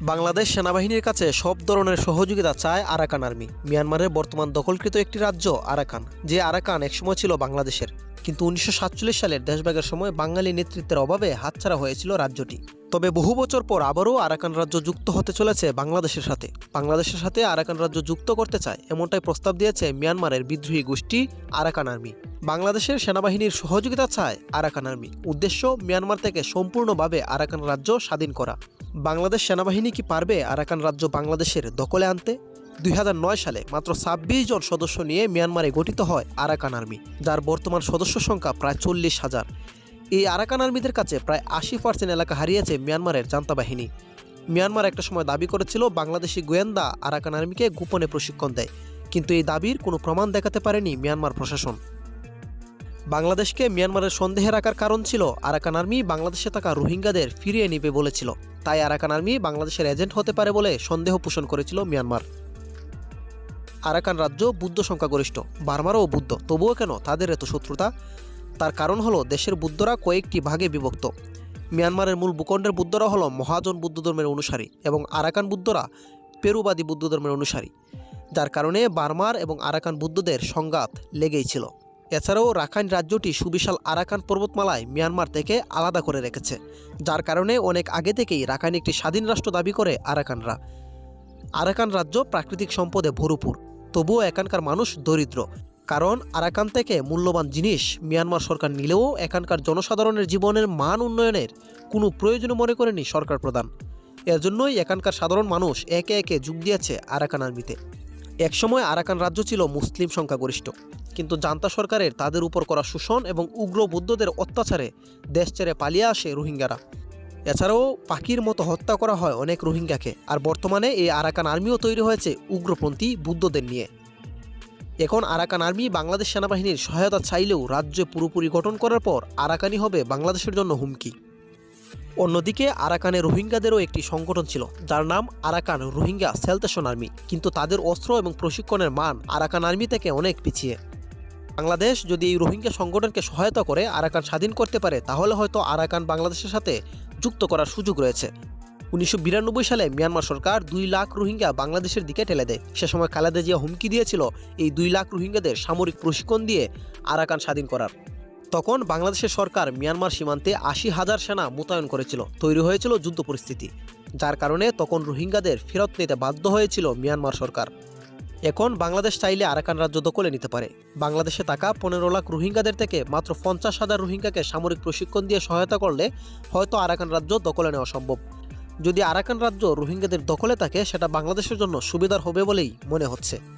বাংলাদেশ সেনাবাহিনীর কাছে সব ধরনের সহযোগিতা চায় আরাকান আর্মি। মিয়ানমারের বর্তমান দখলকৃত একটি রাজ্য আরাকান, যে আরাকান একসময় ছিল বাংলাদেশের। কিন্তু উনিশশো সাতচল্লিশ সালের দেশভাগের সময় বাঙালি নেতৃত্বের অভাবে হাতছাড়া হয়েছিল রাজ্যটি। তবে বহু বছর পর আবারও আরাকান রাজ্য যুক্ত হতে চলেছে বাংলাদেশের সাথে। বাংলাদেশের সাথে আরাকান রাজ্য যুক্ত করতে চায় এমনটাই প্রস্তাব দিয়েছে মিয়ানমারের বিদ্রোহী গোষ্ঠী আরাকান আর্মি। বাংলাদেশের সেনাবাহিনীর সহযোগিতা চায় আরাকান আর্মি। উদ্দেশ্য মিয়ানমার থেকে সম্পূর্ণভাবে আরাকান রাজ্য স্বাধীন করা। বাংলাদেশ সেনাবাহিনী কি পারবে আরাকান রাজ্য বাংলাদেশের দখলে আনতে? দুই হাজার নয় সালে মাত্র ছাব্বিশ জন সদস্য নিয়ে মিয়ানমারে গঠিত হয় আরাকান আর্মি, যার বর্তমান সদস্য সংখ্যা প্রায় চল্লিশ হাজার। এই আরাকান আর্মিদের কাছে প্রায় আশি পার্সেন্ট এলাকা হারিয়েছে মিয়ানমারের জান্তা বাহিনী। মিয়ানমার একটা সময় দাবি করেছিল বাংলাদেশি গোয়েন্দা আরাকান আর্মিকে গোপনে প্রশিক্ষণ দেয়, কিন্তু এই দাবির কোনো প্রমাণ দেখাতে পারেনি মিয়ানমার প্রশাসন। বাংলাদেশকে মিয়ানমারের সন্দেহে রাখার কারণ ছিল, আরাকান আর্মি বাংলাদেশে থাকা রোহিঙ্গাদের ফিরিয়ে নিবে বলেছিল। তাই আরাকান আর্মি বাংলাদেশের এজেন্ট হতে পারে বলে সন্দেহ পোষণ করেছিল মিয়ানমার। আরাকান রাজ্য বুদ্ধ সংখ্যাগরিষ্ঠ বার্মারও বুদ্ধ, তবুও কেন তাদের এত শত্রুতা? তার কারণ হলো দেশের বুদ্ধরা কয়েকটি ভাগে বিভক্ত। মিয়ানমারের মূল ভূখণ্ডের বুদ্ধরা হলো মহাজন বুদ্ধ ধর্মের অনুসারী এবং আরাকান বুদ্ধরা পেরুবাদী বুদ্ধ ধর্মের অনুসারী, যার কারণে বার্মার এবং আরাকান বুদ্ধদের সংঘাত লেগেই ছিল। এছাড়াও রাখাইন রাজ্যটি সুবিশাল আরাকান পর্বতমালায় মিয়ানমার থেকে আলাদা করে রেখেছে, যার কারণে অনেক আগে থেকেই রাখাইন একটি স্বাধীন রাষ্ট্র দাবি করে আরাকানরা। আরাকান রাজ্য প্রাকৃতিক সম্পদে ভরপুর, তবুও এখানকার মানুষ দরিদ্র, কারণ আরাকান থেকে মূল্যবান জিনিস মিয়ানমার সরকার নিলেও এখানকার জনসাধারণের জীবনের মান উন্নয়নের কোনো প্রয়োজন মনে করেনি সরকার প্রধান। এর জন্যই এখানকার সাধারণ মানুষ একে একে যোগ দিয়েছে আরাকান আর্মিতে। একসময় আরাকান রাজ্য ছিল মুসলিম সংখ্যাগরিষ্ঠ। কিন্তু জান্তা সরকারের তাদের উপর করা শোষণ এবং উগ্র বুদ্ধদের অত্যাচারে দেশ ছেড়ে পালিয়ে আসে রোহিঙ্গারা। এছাড়াও পাখির মতো হত্যা করা হয় অনেক রোহিঙ্গাকে, আর বর্তমানে এই আরাকান আর্মিও তৈরি হয়েছে উগ্রপন্থী বুদ্ধদের নিয়ে। এখন আরাকান আর্মি বাংলাদেশ সেনাবাহিনীর সহায়তা চাইলেও রাজ্য পুরোপুরি গঠন করার পর আরাকানি হবে বাংলাদেশের জন্য হুমকি। অন্যদিকে আরাকানে রোহিঙ্গাদেরও একটি সংগঠন ছিল, যার নাম আরাকান রোহিঙ্গা সেলতেশন আর্মি। কিন্তু তাদের অস্ত্র এবং প্রশিক্ষণের মান আরাকান আর্মি থেকে অনেক পিছিয়ে। বাংলাদেশ যদি এই রোহিঙ্গা সংগঠনকে সহায়তা করে আরাকান স্বাধীন করতে পারে, তাহলে হয়তো আরাকান বাংলাদেশের সাথে যুক্ত করার সুযোগ রয়েছে। উনিশশো বিরানব্বই সালে মিয়ানমার সরকার দুই লাখ রোহিঙ্গা বাংলাদেশের দিকে ঠেলে দেয়। সে সময় খালেদা জিয়া হুমকি দিয়েছিল এই দুই লাখ রোহিঙ্গাদের সামরিক প্রশিক্ষণ দিয়ে আরাকান স্বাধীন করার। তখন বাংলাদেশের সরকার মিয়ানমার সীমান্তে আশি হাজার সেনা মোতায়েন করেছিল। তৈরি হয়েছিল যুদ্ধ পরিস্থিতি। যার কারণে তখন রোহিঙ্গাদের ফেরত নিতে বাধ্য হয়েছিল মিয়ানমার সরকার। এখন বাংলাদেশ চাইলে আরাকান রাজ্য দখলে নিতে পারে। বাংলাদেশে থাকা পনেরো লাখ রোহিঙ্গাদের থেকে মাত্র পঞ্চাশ হাজার রোহিঙ্গাকে সামরিক প্রশিক্ষণ দিয়ে সহায়তা করলে হয়তো আরাকান রাজ্য দখলে নেওয়া সম্ভব। যদি আরাকান রাজ্য রোহিঙ্গাদের দখলে থাকে, সেটা বাংলাদেশের জন্য সুবিধার হবে বলেই মনে হচ্ছে।